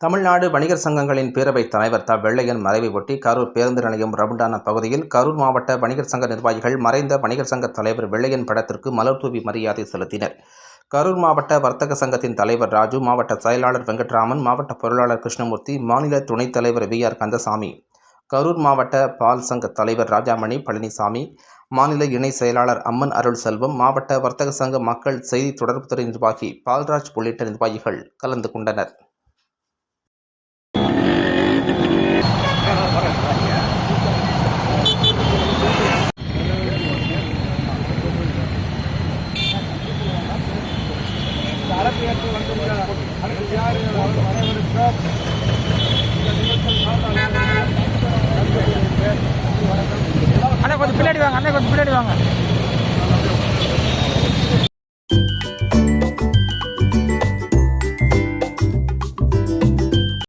தமிழ்நாடு வணிகர் சங்கங்களின் பேரவைத் தலைவர் த. வெள்ளையன் மறைவை ஒட்டி கரூர் பேருந்து நிலையம் ரவுண்டான பகுதியில் கரூர் மாவட்ட வணிகர் சங்க நிர்வாகிகள் மறைந்த வணிகர் சங்க தலைவர் வெள்ளையன் படத்திற்கு மலர் தூவி மரியாதை செலுத்தினர். கரூர் மாவட்ட வர்த்தக சங்கத்தின் தலைவர் ராஜு மாவட்ட செயலாளர் வெங்கட்ராமன் மாவட்ட பொருளாளர் கிருஷ்ணமூர்த்தி மாநில துணைத் தலைவர் வி. ஆர். கந்தசாமி கரூர் மாவட்ட பால் சங்க தலைவர் ராஜாமணி பழனிசாமி மாநில இணை செயலாளர் அம்மன் அருள் செல்வம் மாவட்ட வர்த்தக சங்க மக்கள் செய்தி தொடர்புத்துறை நிர்வாகி பால்ராஜ் உள்ளிட்ட நிர்வாகிகள் கலந்து கொண்டனர். தலைமையேற்று வந்துள்ள அதிகாரி அனைவருக்கும் இந்த அண்ணா கொஞ்சம் பின்னாடி வாங்க அண்ணா கொஞ்சம் பின்னாடி வாங்க.